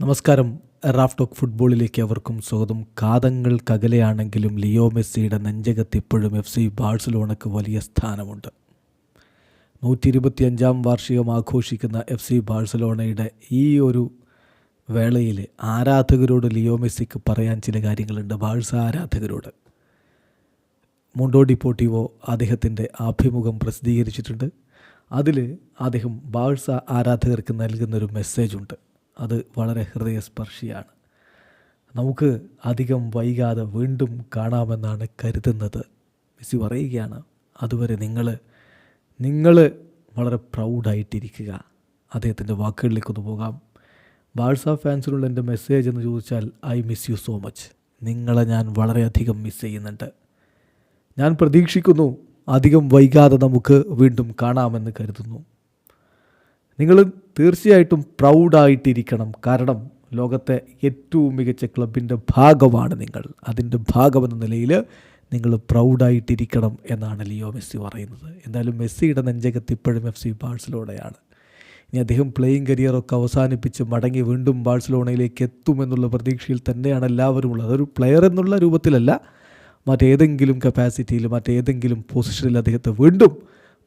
നമസ്കാരം. Raf talk ഫുട്ബോളിലേക്ക് അവർക്കും സ്വാഗതം. കാതങ്ങൾക്കകലെയാണെങ്കിലും ലിയോ മെസ്സിയുടെ നെഞ്ചകത്ത് ഇപ്പോഴും എഫ് സി ബാഴ്സലോണക്ക് വലിയ സ്ഥാനമുണ്ട്. നൂറ്റി ഇരുപത്തി അഞ്ചാം വാർഷികം ആഘോഷിക്കുന്ന എഫ് സി ബാഴ്സലോണയുടെ ഈ ഒരു വേളയിൽ ആരാധകരോട് ലിയോ മെസ്സിക്ക് പറയാൻ ചില കാര്യങ്ങളുണ്ട്. ബാഴ്സ ആരാധകരോട്. മുണ്ടോ ഡിപ്പോട്ടിവോ അദ്ദേഹത്തിന്റെ അഭിമുഖം പ്രസിദ്ധീകരിച്ചിട്ടുണ്ട്. അതിൽ അദ്ദേഹം ബാഴ്സ ആരാധകർക്ക് നൽകുന്നൊരു മെസ്സേജുണ്ട്. അത് വളരെ ഹൃദയസ്പർശിയാണ്. നമുക്ക് അധികം വൈകാതെ വീണ്ടും കാണാമെന്നാണ് കരുതുന്നത്. മിസ്സി പറയുകയാണ് അതുവരെ നിങ്ങൾ നിങ്ങൾ വളരെ പ്രൗഡായിട്ടിരിക്കുക. അദ്ദേഹത്തിന്റെ വാക്കുകളിലേക്കൊന്ന് പോകാം. ബാഴ്സ ഫാൻസിനുള്ള എന്റെ മെസ്സേജ് എന്ന് ചോദിച്ചാൽ I miss you so much. നിങ്ങളെ ഞാൻ വളരെയധികം മിസ് ചെയ്യുന്നുണ്ട്. ഞാൻ പ്രതീക്ഷിക്കുന്നു അധികം വൈകാതെ നമുക്ക് വീണ്ടും കാണാമെന്ന് കരുതുന്നു. നിങ്ങൾ തീർച്ചയായിട്ടും പ്രൗഡായിട്ടിരിക്കണം കാരണം ലോകത്തെ ഏറ്റവും മികച്ച ക്ലബിന്റെ ഭാഗമാണ് നിങ്ങൾ. അതിന്റെ ഭാഗമെന്ന നിലയിൽ നിങ്ങൾ പ്രൗഡായിട്ടിരിക്കണം എന്നാണ് ലിയോ മെസ്സി പറയുന്നത്. എന്തായാലും മെസ്സിയുടെ നെഞ്ചകത്ത് ഇപ്പോഴും എഫ് സി ബാഴ്സലോണയാണ്. ഇനി അദ്ദേഹം പ്ലേയിങ് കരിയറൊക്കെ അവസാനിപ്പിച്ച് മടങ്ങി വീണ്ടും ബാഴ്സലോണയിലേക്ക് എത്തുമെന്നുള്ള പ്രതീക്ഷയിൽ തന്നെയാണ് എല്ലാവരും ഉള്ളത്. അതൊരു പ്ലെയർ എന്നുള്ള രൂപത്തിലല്ല മറ്റേതെങ്കിലും കപ്പാസിറ്റിയിൽ മറ്റേതെങ്കിലും പൊസിഷനിൽ അദ്ദേഹത്തെ വീണ്ടും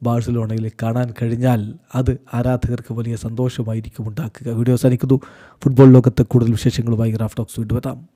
ബാഴ്സലോണയിൽ കാണാൻ കഴിഞ്ഞാൽ അത് ആരാധകർക്ക് വലിയ സന്തോഷമായിരിക്കും ഉണ്ടാക്കുക. വീഡിയോ അവസാനിക്കുന്നു. ഫുട്ബോൾ ലോകത്തെ കൂടുതൽ വിശേഷങ്ങളുമായി ടോക്സ് വീണ്ടും എത്താം.